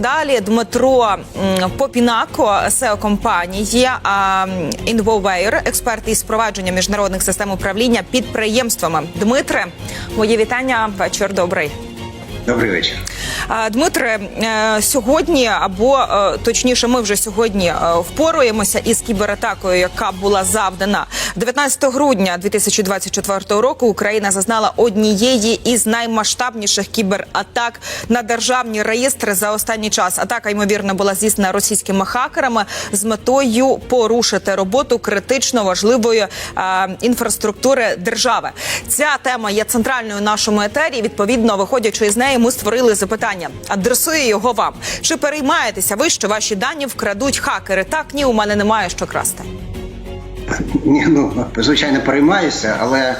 Далі Дмитро Попінако, SEO компанії Інвовейр, експерт із провадження міжнародних систем управління підприємствами. Дмитре, моє вітання. Вечір добрий. Добрий вечір. Дмитре, е, сьогодні або е, точніше, ми вже сьогодні е, впоруємося із кібератакою, яка була завдана 19 грудня 2024 року. Україна зазнала однієї із наймасштабніших кібератак на державні реєстри за останній час. Атака ймовірно була здійснена російськими хакерами з метою порушити роботу критично важливої інфраструктури держави. Ця тема є центральною в нашому етері. Відповідно, виходячи з неї, ми створили запитання. Адресую його вам. Чи переймаєтеся ви, що ваші дані вкрадуть хакери? Так, ні, у мене немає що красти. Ні, ну звичайно переймаюся, але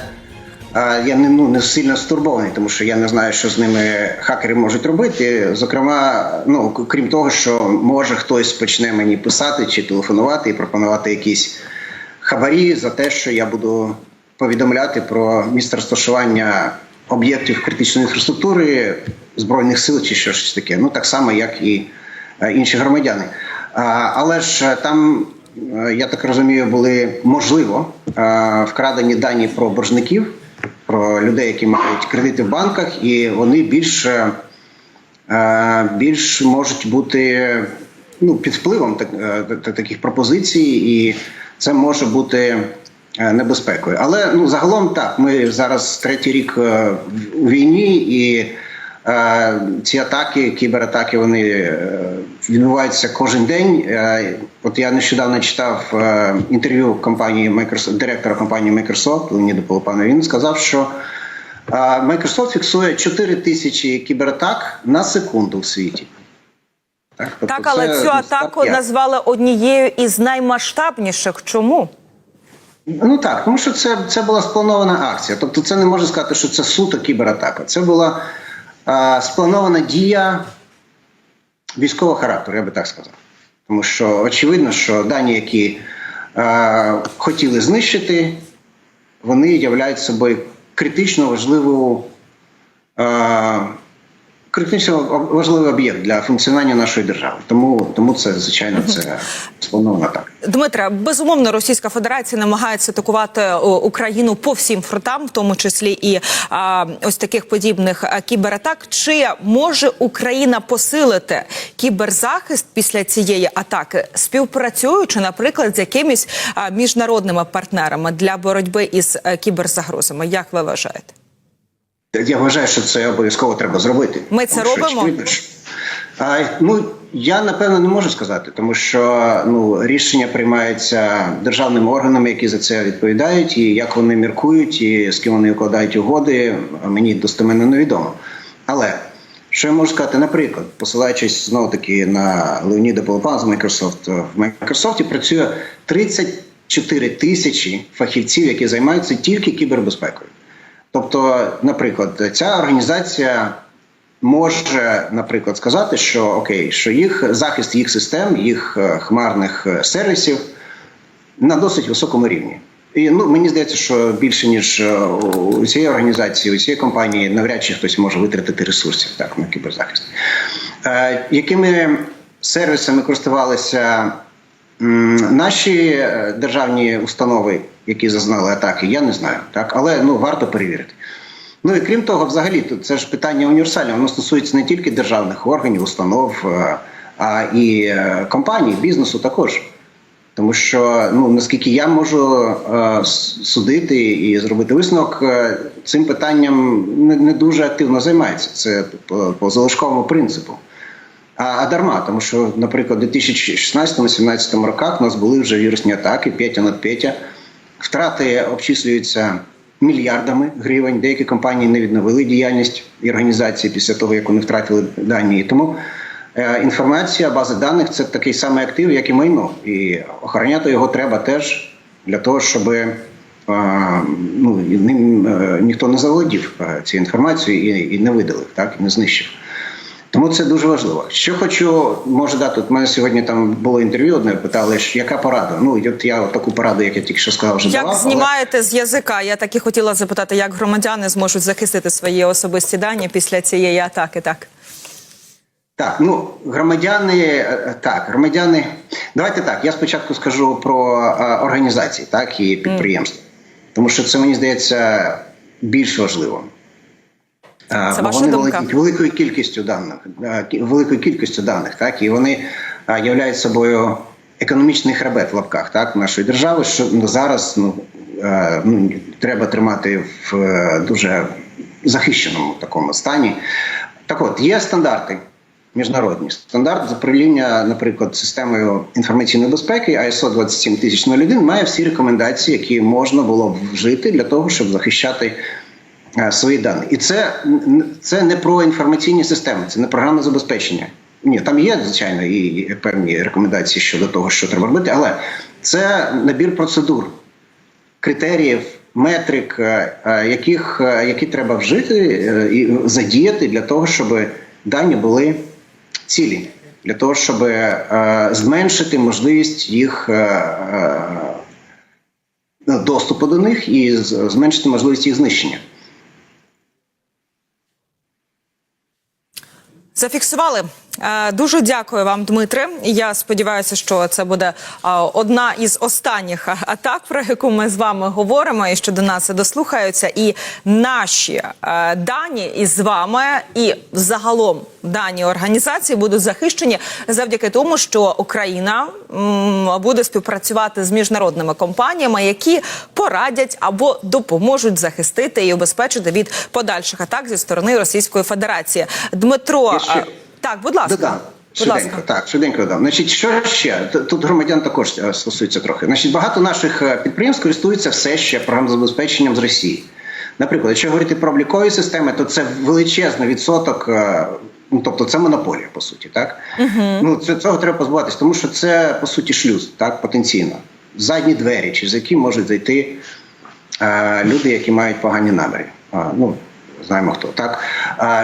а, я не ну не сильно стурбований, тому що я не знаю, що з ними хакери можуть робити. Зокрема, ну крім того, що може хтось почне мені писати чи телефонувати і пропонувати якісь хабарі за те, що я буду повідомляти про місце розташування об'єктів критичної інфраструктури збройних сил чи щось таке. Ну так само, як і е, інші громадяни. Але ж е, там, е, я так розумію, були можливо вкрадені дані про боржників, про людей, які мають кредити в банках, і вони більш, більш можуть бути ну, під впливом так, таких пропозицій, і це може бути небезпекою. Але ну загалом так, ми зараз третій рік е, у війні і. Е, Ці атаки, кібератаки, вони е, відбуваються кожен день. Е, От я нещодавно читав е, інтерв'ю компанії Microsoft, директора компанії Microsoft Леоніда Полопана. Він сказав, що е, Microsoft фіксує 4 тисячі кібератак на секунду в світі. Так, тобто Так, але це цю атаку достатньо. назвали однією із наймасштабніших. Чому? Ну так, тому що це, це була спланована акція. Тобто, це не можна сказати, що це суто кібератака. Це була а, спланована дія військового характеру, я би так сказав. Тому що очевидно, що дані, які а, хотіли знищити, вони являють собою критично важливу. А, Критично важливий об'єкт для функціонування нашої держави, тому тому це звичайно це спланована так. Дмитре, безумовно, Російська Федерація намагається атакувати Україну по всім фронтам, в тому числі і а, ось таких подібних кібератак. Чи може Україна посилити кіберзахист після цієї атаки, співпрацюючи, наприклад, з якимись міжнародними партнерами для боротьби із кіберзагрозами? Як ви вважаєте? Я вважаю, що це обов'язково треба зробити. Ми це Тому робимо? що- А, ну я напевно не можу сказати, тому що ну рішення приймаються державними органами, які за це відповідають, і як вони міркують, і з ким вони укладають угоди, мені достеменно невідомо. Але що я можу сказати, наприклад, посилаючись знову таки на Леоніда Полопана з Microsoft, в Microsoft працює 34 тисячі фахівців, які займаються тільки кібербезпекою. Тобто, наприклад, ця організація може, наприклад, сказати, що окей, що їх захист їх систем, їх е, хмарних е, сервісів на досить високому рівні. І ну мені здається, що більше ніж е, у цієї організації, у цієї компанії, навряд чи хтось може витратити ресурсів так на кіберзахист. Е, якими сервісами користувалися м, наші державні установи, які зазнали атаки, я не знаю, так але ну варто перевірити. Ну і крім того, взагалі, це ж питання універсальне. Воно стосується не тільки державних органів, установ, е, а і е, компаній, бізнесу також. Тому що, ну наскільки я можу е, судити і зробити висновок, цим питанням не, не дуже активно займається. Це по, залишковому принципу. А, а дарма, тому що, наприклад, у 2016-2017 роках у нас були вже вірусні атаки, Петя над Петя. Втрати обчислюються мільярдами гривень. Деякі компанії не відновили діяльність і організації після того, як вони втратили дані. І тому е, інформація, бази даних це такий самий актив, як і майно. І охороняти його треба теж для того, щоб е, ну, ним е, ніхто не заволодів цією інформацією і, і не видалив, так, і не знищив. Тому це дуже важливо. Що хочу, може дати, от мене сьогодні там було інтерв'ю одне, питали, що яка порада. Ну, і от я от таку пораду, як я тільки що сказав, вже Як давав. але- знімаєте з язика? Я так і хотіла запитати, як громадяни зможуть захистити свої особисті дані після цієї атаки? Так. Так, ну громадяни, е, так, громадяни. Давайте так. Я спочатку скажу про е, організації, так і підприємства, тому що це мені здається більш важливо. Це бо ваша вони думка? володіють великою кількістю даних, великою кількістю даних, так і вони являють собою економічний хребет в лапках так нашої держави. Що ну, зараз ну, треба тримати в е, дуже захищеному такому стані. Так от є стандарти. Міжнародні стандарт з управління, наприклад, системою інформаційної безпеки ISO 27001 має всі рекомендації, які можна було б вжити для того, щоб захищати свої дані. І це, це не про інформаційні системи, це не програмне забезпечення. Ні, там є, звичайно, і певні рекомендації щодо того, що треба робити, але це набір процедур, критеріїв, метрик, е, е, яких, е, які треба вжити е, і задіяти для того, щоб дані були цілі, для того, щоб е, зменшити можливість їх. е, е, Доступу до них і зменшити можливість їх знищення. Зафіксували. Е, Дуже дякую вам, Дмитре. Я сподіваюся, що це буде е, одна із останніх атак, про яку ми з вами говоримо, і що до нас дослухаються. І наші е, дані із вами, і загалом дані організації будуть захищені завдяки тому, що Україна буде співпрацювати з міжнародними компаніями, які порадять або допоможуть захистити і обезпечити від подальших атак зі сторони Російської Федерації. Дмитро, так, будь ласка. Додам. Швиденько, так, швиденько додам. Значить, що ще? Тут громадян також е, стосується трохи. Значить, багато наших е, підприємств користуються все ще програмним забезпеченням з Росії. Наприклад, якщо говорити про облікові системи, то це величезний відсоток. е, Ну, тобто це монополія, по суті, так? Ну, це, цього треба позбуватись, тому що це, по суті, шлюз, так, потенційно. Задні двері, через які можуть зайти е, люди, які мають погані наміри. А, ну, знаємо хто. Так?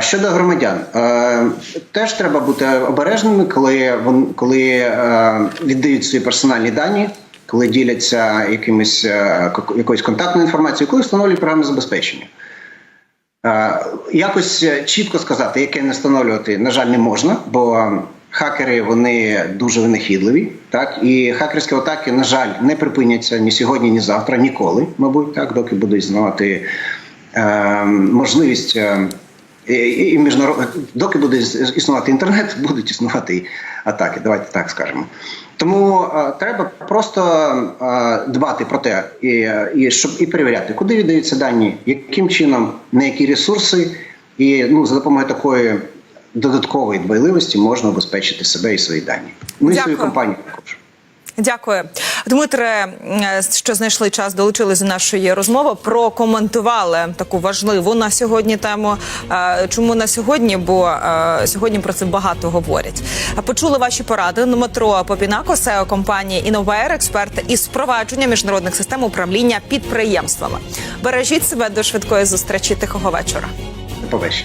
Щодо громадян, е, теж треба бути обережними, коли, коли е, віддають свої персональні дані, коли діляться якимось, е, якоюсь контактною інформацією, коли встановлюють програмне забезпечення. Якось чітко сказати, яке не встановлювати, на жаль, не можна, бо хакери вони дуже винахідливі. Так і хакерські атаки, на жаль, не припиняться ні сьогодні, ні завтра, ніколи, мабуть, так, доки буде існувати е, можливість. Е, і, міжнарод... доки буде існувати інтернет, будуть існувати і атаки. Давайте так скажемо. Тому е, треба просто е, дбати про те, і, е, і щоб і перевіряти, куди віддаються дані, яким чином, на які ресурси, і ну за допомогою такої додаткової дбайливості можна обезпечити себе і свої дані. Ну і свою компанію також. Дякую, Дмитре, е, що знайшли час, долучились до нашої розмови. Прокоментували таку важливу на сьогодні тему. Е, Чому на сьогодні? Бо е, сьогодні про це багато говорять. Почули ваші поради. Дмитро Попінако, SEO компанії Innovair, експерт із впровадження міжнародних систем управління підприємствами. Бережіть себе до швидкої зустрічі. Тихого вечора. Побачення.